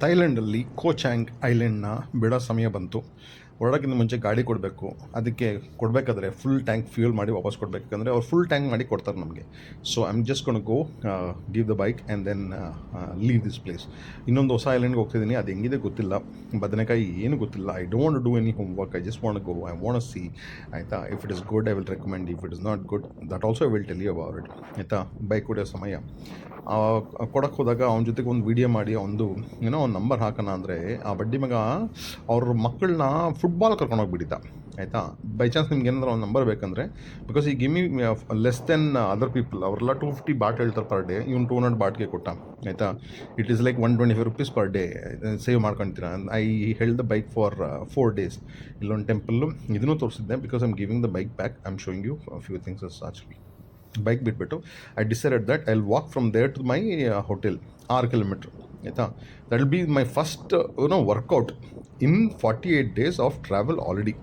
ಥೈಲ್ಯಾಂಡಲ್ಲಿ ಕೋಚಾಂಗ್ ಐಲ್ಯಾಂಡ್ನ ಬಿಡೋ ಸಮಯ ಬಂತು. ಹೊರಡೋಕ್ಕಿಂತ ಮುಂಚೆ ಗಾಡಿ ಕೊಡಬೇಕು. ಅದಕ್ಕೆ ಕೊಡಬೇಕಾದ್ರೆ ಫುಲ್ ಟ್ಯಾಂಕ್ ಫ್ಯೂಲ್ ಮಾಡಿ ವಾಪಸ್ ಕೊಡಬೇಕಂದ್ರೆ ಅವ್ರು ಫುಲ್ ಟ್ಯಾಂಕ್ ಮಾಡಿ ಕೊಡ್ತಾರೆ ನಮಗೆ. ಸೊ ಐ ಆಮ್ ಜಸ್ಟ್ ಕೊಂಡು go give the bike and then leave this place ಇನ್ನೊಂದು ಹೊಸ ಐಲ್ಯಾಂಡ್ಗೆ ಹೋಗ್ತಿದ್ದೀನಿ. ಅದು ಹೆಂಗಿದೆ ಗೊತ್ತಿಲ್ಲ. ಬದನೆಕಾಯಿ ಏನು ಗೊತ್ತಿಲ್ಲ. I don't do any homework I just want go I want see ಆಯಿತಾ? If it is good I will recommend if it is not good that also I will tell you about it ಆಯಿತಾ? Bike ಹೊಡೆಯೋ ಸಮಯ. ಕೊಡಕ್ಕೆ ಹೋದಾಗ ಅವನ ಜೊತೆಗೆ ಒಂದು video ಮಾಡಿ, ಒಂದು, ಏನೋ, ಒಂದು ನಂಬರ್ ಹಾಕೋಣ ಅಂದರೆ ಆ ಬಡ್ಡಿ ಮಗ ಅವ್ರ ಮಕ್ಕಳನ್ನ ಫುಟ್ಬಾಲ್ ಕರ್ಕೊಂಡೋಗ್ಬಿಟ್ಟಿದ್ದ ಆಯಿತಾ? ಬೈ ಚಾನ್ಸ್ ನಿಮ್ಗೆ ಏನಾದರೂ ಒಂದು ನಂಬರ್ ಬೇಕಂದರೆ ಬಿಕಾಸ್ ಈ gimme less than other people ಅವರೆಲ್ಲ ಟೂ ಫಿಫ್ಟಿ ಬಾಟ್ ಹೇಳ್ತಾರೆ ಪರ್ ಡೇ ಇವ್ನು ಟೂ ಹಂಡ್ರೆಡ್ ಬಾಟ್ಗೆ ಕೊಟ್ಟ, ಆಯಿತಾ? It is like one twenty five rupees per day save ಮಾಡ್ಕೊತೀರಾ? I held the bike for four days ಇಲ್ಲೊಂದು temple ಇದನ್ನು ತೋರಿಸಿದ್ದೆ because I'm giving the bike back I am showing you few things is actually bike ಬಿಟ್ಬಿಟ್ಟು I decided that I walk from there to my hotel ಆರು kilometre ಆಯಿತಾ? That be my first no workout in forty eight days of travel already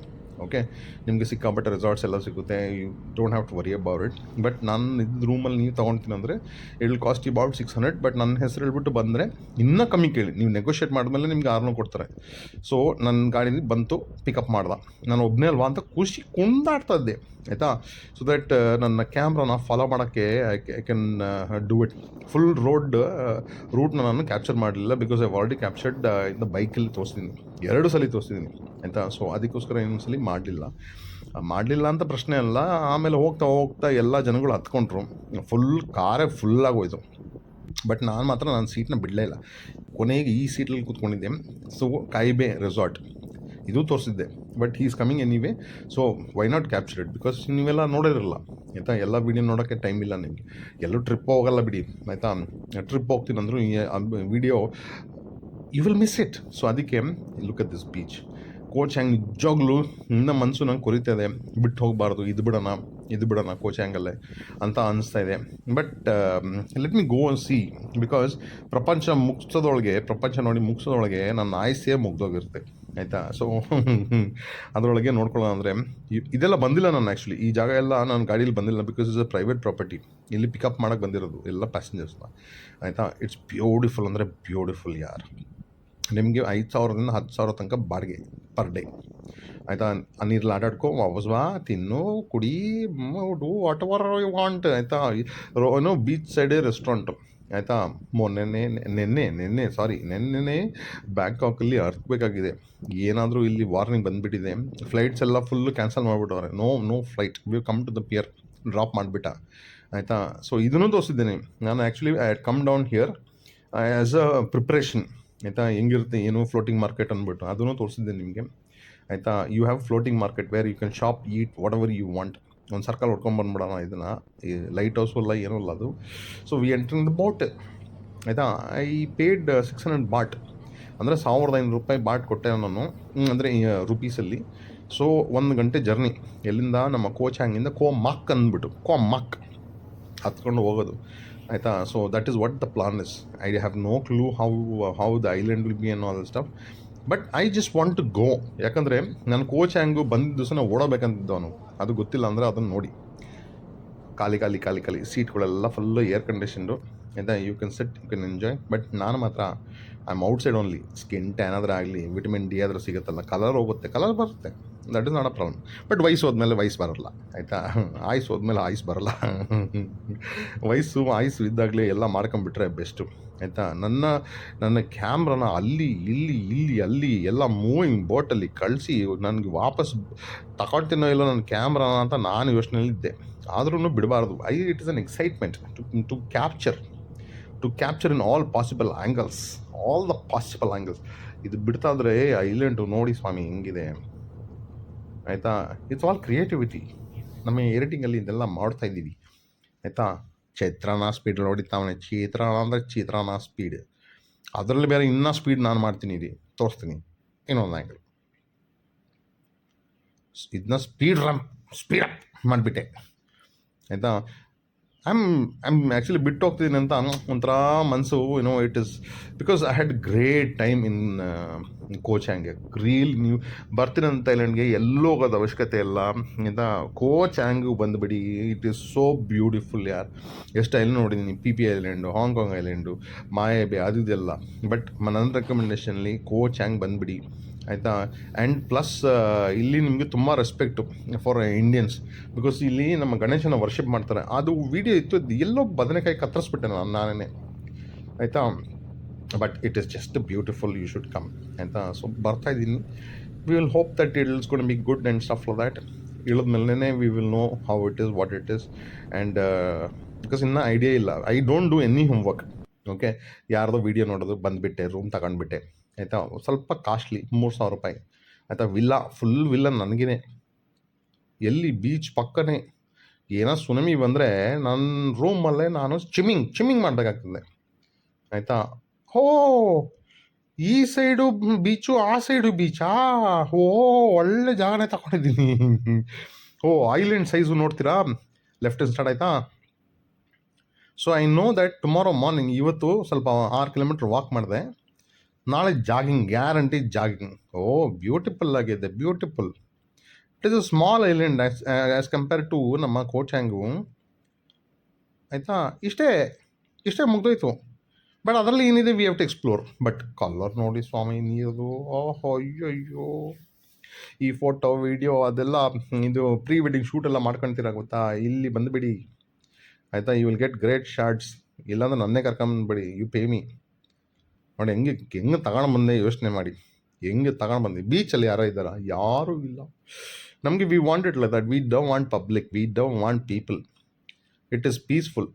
okay ನಿಮಗೆ ಸಿಕ್ಕಾಪಟ್ಟೆ resorts ಎಲ್ಲ ಸಿಗುತ್ತೆ. You don't have to worry about it but ನಾನು ಇದ್ದ ರೂಮಲ್ಲಿ ನೀವು ತೊಗೊಳ್ತೀನಿ ಅಂದರೆ it will cost about six hundred but ನನ್ನ ಹೆಸರು ಹೇಳ್ಬಿಟ್ಟು ಬಂದರೆ ಇನ್ನೂ ಕಮ್ಮಿ ಕೇಳಿ. ನೀವು ನೆಗೋಷಿಯೇಟ್ ಮಾಡಿದ್ಮೇಲೆ ನಿಮ್ಗೆ ಆರ್ನೂ ಕೊಡ್ತಾರೆ. ಸೊ ನನ್ನ ಗಾಡಿಲಿ ಬಂತು ಪಿಕಪ್ ಮಾಡ್ದೆ. ನಾನು ಒಬ್ಬನೇ ಅಲ್ವಾ ಅಂತ ಖುಷಿ ಕುಂದಾಡ್ತಾ ಇದ್ದೆ. ಆಯಿತಾ? ಸೊ ದಟ್ ನನ್ನ ಕ್ಯಾಮ್ರಾನ ಫಾಲೋ ಮಾಡೋಕ್ಕೆ I can do it full road ರೂಟ್ನ ನಾನು ಕ್ಯಾಪ್ಚರ್ ಮಾಡಲಿಲ್ಲ ಬಿಕಾಸ್ ಐ ಆಲ್ರೆಡಿ ಕ್ಯಾಪ್ಚರ್ಡ್ ಇಂದ ಬೈಕಲ್ಲಿ ತೋರಿಸ್ತೀನಿ. ಎರಡು ಸಲ ತೋರಿಸಿದ್ದೀನಿ ಆಯಿತಾ? ಸೊ ಅದಕ್ಕೋಸ್ಕರ ಇನ್ನೊಂದು ಸಲ ಮಾಡಲಿಲ್ಲ. ಮಾಡಲಿಲ್ಲ ಅಂತ ಪ್ರಶ್ನೆ ಅಲ್ಲ. ಆಮೇಲೆ ಹೋಗ್ತಾ ಹೋಗ್ತಾ ಎಲ್ಲ ಜನಗಳು ಹತ್ಕೊಂಡ್ರು. ಫುಲ್ ಕಾರೇ ಫುಲ್ ಆಗೋಯ್ತು. ಬಟ್ ನಾನು ಮಾತ್ರ ನನ್ನ ಸೀಟ್ನ ಬಿಡಲೇ ಇಲ್ಲ. ಕೊನೆಗೆ ಈ ಸೀಟಲ್ಲಿ ಕೂತ್ಕೊಂಡಿದ್ದೆ. ಸೊ ಕೈಬೆ ರೆಸಾರ್ಟ್ ಇದು ತೋರಿಸಿದ್ದೆ. But is coming anyway so why not capture it because ನೀವೆಲ್ಲ ನೋಡಿರಲ್ಲ, ಆಯಿತಾ? ಎಲ್ಲ ವೀಡಿಯೋ ನೋಡೋಕ್ಕೆ ಟೈಮ್ ಇಲ್ಲ ನಿಮಗೆ. ಎಲ್ಲೂ ಟ್ರಿಪ್ ಹೋಗಲ್ಲ ಬಿಡಿ, ಆಯಿತಾ? ಟ್ರಿಪ್ ಹೋಗ್ತೀನಿ ಅಂದರೂ video you will miss it so ಅದಕ್ಕೆ look at this beach Koh Chang ನಿಜವಾಗ್ಲೂ ಇನ್ನ ಮನಸ್ಸು ನಂಗೆ ಕೊರಿತಾ ಬಿಟ್ಟು ಹೋಗಬಾರ್ದು, ಇದು ಬಿಡೋಣ ಇದು ಬಿಡೋಣ ಕೋಚ್ ಹ್ಯಾಂಗಲ್ಲೇ ಅಂತ ಅನಿಸ್ತಾ ಇದೆ. But let me go see because ಪ್ರಪಂಚ ಮುಗಿಸೋದೊಳಗೆ ಪ್ರಪಂಚ ನೋಡಿ ಮುಗಿಸೋದೊಳಗೆ ನನ್ನ ಆಯಸ್ಸೇ ಮುಗ್ದೋಗಿರುತ್ತೆ. ಆಯಿತಾ? ಸೊ ಅದರೊಳಗೆ ನೋಡ್ಕೊಳ್ಳೋಣ ಅಂದರೆ ಇದೆಲ್ಲ ಬಂದಿಲ್ಲ ನಾನು ಆ್ಯಕ್ಚುಲಿ ಈ ಜಾಗ ಎಲ್ಲ ನಾನು ಗಾಡೀಲಿ ಬಂದಿಲ್ಲ because is a private property ಇಲ್ಲಿ ಪಿಕಪ್ ಮಾಡೋಕ್ಕೆ ಬಂದಿರೋದು, ಎಲ್ಲ ಪ್ಯಾಸೆಂಜರ್ಸ್ನ ಆಯಿತಾ? ಇಟ್ಸ್ ಬ್ಯೂಟಿಫುಲ್ ಅಂದರೆ ಬ್ಯೂಟಿಫುಲ್ ಯಾರ್. ನಿಮಗೆ ಐದು ಸಾವಿರದಿಂದ ಹತ್ತು ಸಾವಿರ ತನಕ ಬಾಡಿಗೆ ಪರ್ ಡೇ ಆಯಿತಾ? ನೀರಲ್ಲಿ ಆಟಾಡ್ಕೊ, ವಾಪಸ್ ಬಾ, ತಿನ್ನು, ಕುಡಿ do whatever you want ಆಯಿತಾ ಏನೋ ಬೀಚ್ ಸೈಡೇ ರೆಸ್ಟೋರೆಂಟು ಆಯಿತಾ? ಮೊನ್ನೆ ನೆನ್ನೆ, ನಿನ್ನೆ ಸಾರಿ ನೆನ್ನೆನೇ ಬ್ಯಾಂಕಾಕಲ್ಲಿ ಅರ್ತ್ಬೇಕಾಗಿದೆ ಏನಾದರೂ ಇಲ್ಲಿ ವಾರ್ನಿಂಗ್ ಬಂದುಬಿಟ್ಟಿದೆ. ಫ್ಲೈಟ್ಸ್ ಎಲ್ಲ full cancel ಮಾಡಿಬಿಟ್ಟವ್ರೆ. No no flight we come to the pier drop ಮಾಡಿಬಿಟ್ಟ. ಆಯಿತಾ? ಸೊ ಇದನ್ನು ತೋರಿಸಿದ್ದೇನೆ. ನಾನು actually I come down here as a preparation ಆಯಿತಾ? ಹೆಂಗಿರುತ್ತೆ, ಏನು ಫ್ಲೋಟಿಂಗ್ ಮಾರ್ಕೆಟ್ ಅಂದ್ಬಿಟ್ಟು. ಅದನ್ನು ತೋರಿಸಿದ್ದೆ ನಿಮಗೆ. ಆಯಿತಾ? You have floating market where you can shop eat whatever you want ಒಂದು ಸರ್ಕಲ್ ಹೊಡ್ಕೊಂಡು ಬಂದ್ಬಿಡೋಣ ಇದನ್ನು. ಈ ಲೈಟ್ ಹೌಸು ಅಲ್ಲ ಏನೂ ಅಲ್ಲ ಅದು. So we enter the boat ಆಯಿತಾ? I paid six hundred baht ಅಂದರೆ ಸಾವಿರದ ಐನೂರು ರೂಪಾಯಿ ಬಾಟ್ ಕೊಟ್ಟೆ ನಾನು ಅಂದರೆ ರುಪೀಸಲ್ಲಿ ಸೊ ಒಂದು ಗಂಟೆ ಜರ್ನಿ ಎಲ್ಲಿಂದ? ನಮ್ಮ ಕೋಚ್ ಹ್ಯಾಂಗಿಂದ ಕೋ ಮಕ್ ಅಂದ್ಬಿಟ್ಟು. ಕೋ ಮಕ್ ಹತ್ಕೊಂಡು ಹೋಗೋದು. ಆಯಿತಾ? So that is what the plan is I have no clue how how the island will be ಅನ್ನೋ all stuff but I just want to go ಯಾಕಂದರೆ ನನ್ನ ಕೋಚ್ ಹ್ಯಾಂಗು ಬಂದಿದ್ದ ದಿವಸ ಓಡಬೇಕಂತಿದ್ದವನು ಅದು ಗೊತ್ತಿಲ್ಲ ಅಂದರೆ ಅದನ್ನು ನೋಡಿ. ಖಾಲಿ ಖಾಲಿ ಖಾಲಿ ಖಾಲಿ ಸೀಟ್ಗಳೆಲ್ಲ ಫುಲ್ಲು ಏರ್ ಕಂಡೀಷನ್ಡು ಆಯಿತಾ you can set you can enjoy but ನಾನು ಮಾತ್ರ I am outside only skin tan ಆದರೂ ಆಗಲಿ ವಿಟಮಿನ್ ಡಿ ಆದರೂ ಸಿಗುತ್ತಲ್ಲ ಕಲರ್ ಹೋಗುತ್ತೆ ಕಲರ್ ಬರುತ್ತೆ. That is not a problem but ವಯಸ್ಸು ಹೋದ್ಮೇಲೆ ವಯಸ್ಸು ಬರಲ್ಲ, ಆಯಿತಾ? ಆಯ್ಸು ಹೋದ್ಮೇಲೆ ಆಯ್ಸು ಬರಲ್ಲ. ವಯಸ್ಸು ಆಯ್ಸು ಇದ್ದಾಗಲೇ ಎಲ್ಲ ಮಾಡ್ಕೊಂಬಿಟ್ರೆ ಬೆಸ್ಟು, ಆಯಿತಾ? ನನ್ನ ನನ್ನ ಕ್ಯಾಮ್ರಾನ ಅಲ್ಲಿ, ಇಲ್ಲಿ ಇಲ್ಲಿ, ಅಲ್ಲಿ ಎಲ್ಲ ಮೂವಿಂಗ್ ಬೋಟಲ್ಲಿ ಕಳಿಸಿ ನನಗೆ ವಾಪಸ್ ತಗೊಳ್ತೀನೋ ಇಲ್ಲೋ ನನ್ನ ಕ್ಯಾಮ್ರಾನ ಅಂತ ನಾನು ಯೋಚನೆಯಲ್ಲಿದ್ದೆ. ಆದ್ರೂ ಬಿಡಬಾರ್ದು. I it is an excitement to to capture to capture in all possible angles all the possible angles ಇದು ಬಿಡ್ತಾದ್ರೆ ಐಲೆಂಟು ನೋಡಿ ಸ್ವಾಮಿ, ಹೆಂಗಿದೆ. ಆಯಿತಾ? ಇಟ್ಸ್ ಆಲ್ ಕ್ರಿಯೇಟಿವಿಟಿ ನಮ್ಮ ಎಡಿಟಿಂಗಲ್ಲಿ ಇದೆಲ್ಲ ಮಾಡ್ತಾ ಇದ್ದೀವಿ. ಆಯಿತಾ? ಚೈತ್ರಾನ ಸ್ಪೀಡ್ ಹೊಡಿತಾವನೆ. ಚೈತ್ರಾನ ಅಂದರೆ ಚಿತ್ರಾನ ಸ್ಪೀಡ್ ಅದರಲ್ಲಿ ಬೇರೆ ಇನ್ನೂ ಸ್ಪೀಡ್ ನಾನು ಮಾಡ್ತೀನಿ ರೀ. ತೋರಿಸ್ತೀನಿ. ಇನ್ನೊಂದು ಆ್ಯಂಗಲ್ ಇದನ್ನ ಸ್ಪೀಡ್ ರಮ್ ಸ್ಪೀಡ್ ಅಪ್ ಮಾಡಿಬಿಟ್ಟೆ. ಆಯಿತಾ? ಐಮ್ ಐಮ್ ಆ್ಯಕ್ಚುಲಿ ಬಿಟ್ಟು ಹೋಗ್ತಿದ್ದೀನಿ ಅಂತ ಒಂಥರ ಮನಸ್ಸು you know it is because I had great time in Koh Chang reel ನೀವು ಬರ್ತೀರಂತ ಥೈಲ್ಯಾಂಡ್ಗೆ ಎಲ್ಲೂ ಹೋಗೋದು ಅವಶ್ಯಕತೆ ಇಲ್ಲ. ಇಂಥ ಕೋಚ್ ಹ್ಯಾಂಗು ಬಂದುಬಿಡಿ ಇಟ್ ಈಸ್ ಸೋ ಬ್ಯೂಟಿಫುಲ್ ಯಾರ್. ಎಷ್ಟು ಐಲ್ಯಾಂಡ್ ನೋಡಿದ್ದೀನಿ Phi Phi island Hong Kong island maybe ಅದು ಇದೆಲ್ಲ ಬಟ್ ನನ್ನ ರೆಕಮೆಂಡೇಷನಲ್ಲಿ ಕೋಚ್ ಹ್ಯಾಂಗ್ ಬಂದುಬಿಡಿ ಆಯಿತಾ? ಆ್ಯಂಡ್ ಪ್ಲಸ್ ಇಲ್ಲಿ ನಿಮಗೆ ತುಂಬ ರೆಸ್ಪೆಕ್ಟು ಫಾರ್ ಇಂಡಿಯನ್ಸ್ ಬಿಕಾಸ್ ಇಲ್ಲಿ ನಮ್ಮ ಗಣೇಶನ ವರ್ಷಿಪ್ ಮಾಡ್ತಾರೆ. ಅದು ವಿಡಿಯೋ ಇತ್ತು ಎಲ್ಲೋ ಬದನೆಕಾಯಿ ಕತ್ತರಿಸ್ಬಿಟ್ಟೆ ನಾನು ನಾನೇ ಆಯಿತಾ? But it is just beautiful you should come ಆಯಿತಾ? ಸೊ ಬರ್ತಾ ಇದ್ದೀನಿ. We will hope that it will good be good and stuff for that ಇಳಿದ್ಮೇಲೆ we will know how it is what it is and because ಇನ್ನೂ idea ಇಲ್ಲ. I don't do any homework okay ಯಾರ್ದೋ video ನೋಡೋದು ಬಂದುಬಿಟ್ಟೆ room ತಗೊಂಡ್ಬಿಟ್ಟೆ. ಆಯಿತಾ? ಸ್ವಲ್ಪ costly, ಮೂರು ಸಾವಿರ ರೂಪಾಯಿ. ಆಯಿತಾ? ವಿಲ್ಲಾ ಫುಲ್ ವಿಲ್ಲ ನನಗೇ ಎಲ್ಲಿ ಬೀಚ್ ಪಕ್ಕನೇ ಏನೋ ಸುನಮಿ ಬಂದರೆ ನನ್ನ ರೂಮಲ್ಲೇ ನಾನು ಸ್ವಿಮ್ಮಿಂಗ್ ಸ್ವಿಮ್ಮಿಂಗ್ ಮಾಡಬೇಕಾಗ್ತದೆ. ಆಯಿತಾ? ಹೋ, ಈ ಸೈಡು ಬೀಚು ಆ ಸೈಡು ಬೀಚಾ ಓ ಒಳ್ಳೆ ಜಾಗನೇ ತಗೊಂಡಿದ್ದೀನಿ. ಓ ಐಲ್ಯಾಂಡ್ ಸೈಜು ನೋಡ್ತೀರಾ? ಲೆಫ್ಟ್ ಸ್ಟಾರ್ಟ್ ಆಯಿತಾ? So I know that tomorrow morning ಇವತ್ತು ಸ್ವಲ್ಪ ಆರು ಕಿಲೋಮೀಟ್ರ್ ವಾಕ್ ಮಾಡಿದೆ. ನಾಳೆ ಜಾಗಿಂಗ್ ಗ್ಯಾರಂಟಿ ಜಾಗಿಂಗ್. ಓ ಬ್ಯೂಟಿಫುಲ್ ಆಗಿದೆ beautiful it is a small island as compare to ನಮ್ಮ ಕೋಚಾಂಗು ಆಯಿತಾ? ಇಷ್ಟೇ ಇಷ್ಟೇ ಮುಗ್ದೋಯ್ತು. ಬಟ್ ಅದರಲ್ಲಿ ಏನಿದೆ we have to explore but colour ನೋಡಿ ಸ್ವಾಮಿ, ನೀರದು, ಓಹೋ ಅಯ್ಯೋ ಅಯ್ಯೋ ಈ ಫೋಟೋ ವಿಡಿಯೋ ಅದೆಲ್ಲ, ಇದು ಪ್ರೀ ವೆಡ್ಡಿಂಗ್ ಶೂಟ್ ಎಲ್ಲ ಗೊತ್ತಾ? ಇಲ್ಲಿ ಬಂದುಬಿಡಿ. ಆಯಿತಾ? You will get great shots ಇಲ್ಲಾಂದ್ರೆ ನನ್ನೇ ಕರ್ಕೊಂಬಂದ್ಬಿಡಿ. ಯು ಪೇ ಮಿ ನೋಡಿ ಹೆಂಗೆ ಹೆಂಗೆ ತಗೊಂಡು ಬಂದೆ ಯೋಚನೆ ಮಾಡಿ ಹೆಂಗೆ ತಗೊಂಡು ಬಂದೆ ಬೀಚಲ್ಲಿ ಯಾರೋ ಇದ್ದಾರಾ ಯಾರೂ ಇಲ್ಲ ನಮಗೆ we want it like that we don't want public we don't want people it is peaceful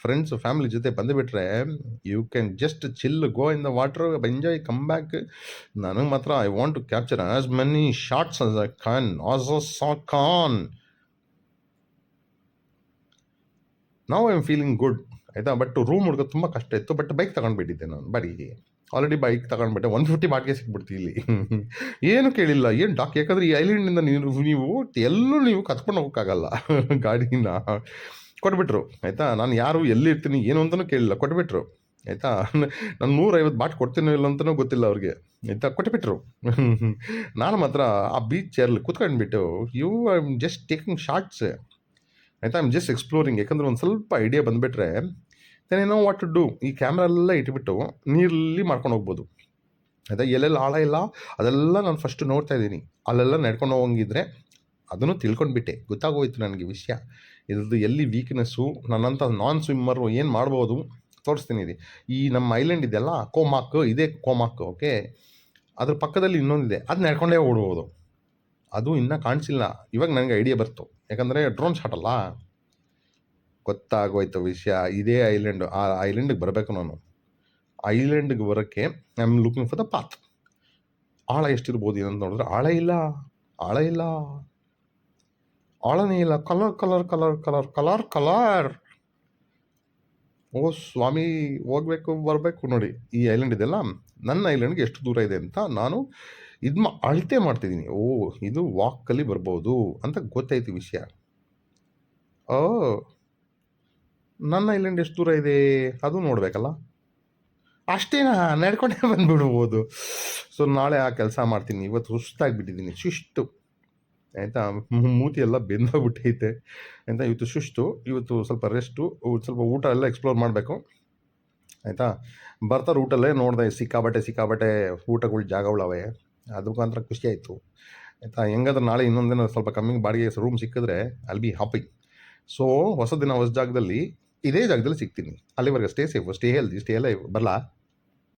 friends family ಜೊತೆ ಬಂದುಬಿಟ್ರೆ you can just chill go in the water enjoy come back ನನಗೆ ಮಾತ್ರ I want to capture as many shots as I can as a saw can ನಾವು I am feeling good ಆಯಿತಾ? But room ಹುಡುಗೋದು ತುಂಬ ಕಷ್ಟ ಇತ್ತು. But bike ತಗೊಂಡ್ಬಿಟ್ಟಿದ್ದೆ ನಾನು. ಬರೀ ಆಲ್ರೆಡಿ ಬೈಕ್ ತಗೊಂಡ್ಬಿಟ್ಟೆ. ಒನ್ ಫಿಫ್ಟಿ ಬಾಟ್ಗೆ ಸಿಕ್ಬಿಡ್ತು ಇಲ್ಲಿ. ಏನು ಕೇಳಿಲ್ಲ. ಏನು ಡಾಕ್ ಯಾಕಂದ್ರೆ ಈ ಐಲ್ಯಾಂಡಿಂದ ನೀವು ನೀವು ಎಲ್ಲೂ ನೀವು ಕತ್ಕೊಂಡು ಹೋಗೋಕ್ಕಾಗಲ್ಲ. ಗಾಡಿನ ಕೊಟ್ಬಿಟ್ರು. ಆಯಿತಾ? ನಾನು ಯಾರು ಎಲ್ಲಿರ್ತೀನಿ ಏನು ಅಂತಲೂ ಕೇಳಿಲ್ಲ. ಕೊಟ್ಬಿಟ್ರು. ಆಯಿತಾ? ನಾನು ನೂರೈವತ್ತು ಬಾಟ್ ಕೊಡ್ತೀನೋ ಇಲ್ಲ ಅಂತಲೂ ಗೊತ್ತಿಲ್ಲ ಅವ್ರಿಗೆ. ಆಯಿತಾ? ಕೊಟ್ಬಿಟ್ರು. ನಾನು ಮಾತ್ರ ಆ ಬೀಚ್ ಚೇರಲ್ಲಿ ಕೂತ್ಕೊಂಡ್ಬಿಟ್ಟು you I just taking shots ಆಯಿತಾ? ಆಮ್ ಜಸ್ಟ್ ಎಕ್ಸ್ಪ್ಲೋರಿಂಗ್ ಯಾಕಂದ್ರೆ ಒಂದು ಸ್ವಲ್ಪ ಐಡಿಯಾ ಬಂದುಬಿಟ್ರೆ ದೆನ್ ಏನೋ ವಾಟ್ ಟು ಡೂ ಈ ಕ್ಯಾಮ್ರಾ ಎಲ್ಲ ಇಟ್ಬಿಟ್ಟು ನೀರಲ್ಲಿ ಮಾಡ್ಕೊಂಡು ಹೋಗ್ಬೋದು. ಆಯಿತಾ ಎಲ್ಲೆಲ್ಲಿ ಆಳ ಇಲ್ಲ, ಅದೆಲ್ಲ ನಾನು ಫಸ್ಟ್ ನೋಡ್ತಾ ಇದ್ದೀನಿ. ಅಲ್ಲೆಲ್ಲ ನಡ್ಕೊಂಡು ಹೋಗಂಗಿದ್ರೆ ಅದನ್ನು ತಿಳ್ಕೊಂಡ್ಬಿಟ್ಟೆ. ಗೊತ್ತಾಗೋಯ್ತು ನನಗೆ ವಿಷಯ. ಇದ್ರದ್ದು ಎಲ್ಲಿ ವೀಕ್ನೆಸ್ಸು ನನ್ನಂಥ ನಾನ್ ಸ್ವಿಮ್ಮರು ಏನು ಮಾಡ್ಬೋದು ತೋರಿಸ್ತೀನಿ ಇದು. ಈ ನಮ್ಮ ಐಲ್ಯಾಂಡ್ ಇದೆಯಲ್ಲ ಕೋಮಾಕ್ ಇದೇ ಕೋಮಾಕ್ ಓಕೆ ಅದ್ರ ಪಕ್ಕದಲ್ಲಿ ಇನ್ನೊಂದಿದೆ. ಅದು ನಡ್ಕೊಂಡೇ ಓಡ್ಬೋದು. ಅದು ಇನ್ನೂ ಕಾಣಿಸಿಲ್ಲ. ಇವಾಗ ನನಗೆ ಐಡಿಯಾ ಬರ್ತು. ಯಾಕಂದರೆ ಡ್ರೋನ್ ಶಾಟ್ ಅಲ್ಲ. ಗೊತ್ತಾಗೋಯ್ತು ವಿಷಯ. ಇದೇ ಐಲ್ಯಾಂಡ್ ಆ ಐಲ್ಯಾಂಡಿಗೆ ಬರಬೇಕು ನಾನು. ಐಲ್ಯಾಂಡ್ಗೆ ಬರೋಕ್ಕೆ I am looking for the path ಆಳ ಎಷ್ಟಿರ್ಬೋದು ಏನಂತ ನೋಡಿದ್ರೆ ಆಳ ಇಲ್ಲ ಆಳ ಇಲ್ಲ. ಆಳನೇ ಇಲ್ಲ. Colour colour colour colour colour colour ಓ ಸ್ವಾಮಿ, ಹೋಗ್ಬೇಕು, ಬರಬೇಕು ನೋಡಿ. ಈ ಐಲ್ಯಾಂಡ್ ಇದೆಲ್ಲ ನನ್ನ ಐಲ್ಯಾಂಡ್ಗೆ ಎಷ್ಟು ದೂರ ಇದೆ ಅಂತ ನಾನು ಇದು ಅಳತೆ ಮಾಡ್ತಿದ್ದೀನಿ. ಓ, ಇದು ವಾಕಲ್ಲಿ ಬರ್ಬೋದು ಅಂತ ಗೊತ್ತಾಯ್ತು ವಿಷಯ. ಓ. ನನ್ನ ಇಲ್ಲಿಂದ ಎಷ್ಟು ದೂರ ಇದೆ? ಅದು ನೋಡಬೇಕಲ್ಲ. ಅಷ್ಟೇನ ನಡ್ಕೊಂಡೇ ಬಂದುಬಿಡ್ಬೋದು. ಸೊ ನಾಳೆ ಆ ಕೆಲಸ ಮಾಡ್ತೀನಿ. ಇವತ್ತು ಸುಸ್ತಾಗಿಬಿಟ್ಟಿದ್ದೀನಿ. ಶಿಸ್ತು. ಆಯಿತಾ? ಮೂತಿ ಎಲ್ಲ ಬೆಂದೋಗ್ಬಿಟ್ಟೈತೆ. ಆಯಿತಾ? ಇವತ್ತು ಸುಸ್ತು ಇವತ್ತು ಸ್ವಲ್ಪ ರೆಸ್ಟು ಸ್ವಲ್ಪ ಊಟ ಎಲ್ಲ ಎಕ್ಸ್ಪ್ಲೋರ್ ಮಾಡಬೇಕು. ಆಯಿತಾ? ಬರ್ತಾರೆ ರೂಟಲ್ಲೇ ನೋಡಿದೆ ಸಿಕ್ಕಾಬಟ್ಟೆ ಸಿಕ್ಕಾಬಟ್ಟೆ ಊಟಗಳು ಜಾಗಗಳವೆ ಮುಖಾಂತರ ಖುಷಿ ಆಯಿತು. ಆಯಿತಾ? ಹೆಂಗಾದ್ರೆ ನಾಳೆ ಇನ್ನೊಂದಿನ ಸ್ವಲ್ಪ ಕಮ್ಮಿ ಬಾಡಿಗೆ ರೂಮ್ ಸಿಕ್ಕಿದ್ರೆ ಅಲ್ಲಿ ಬಿ ಹ್ಯಾಪಿ ಸೊ ಹೊಸ ದಿನ, ಹೊಸ ಜಾಗದಲ್ಲಿ ಇದೇ ಜಾಗದಲ್ಲಿ ಸಿಗ್ತೀನಿ. ಅಲ್ಲಿವರೆಗೆ stay safe stay healthy stay live ಬರಲಾ?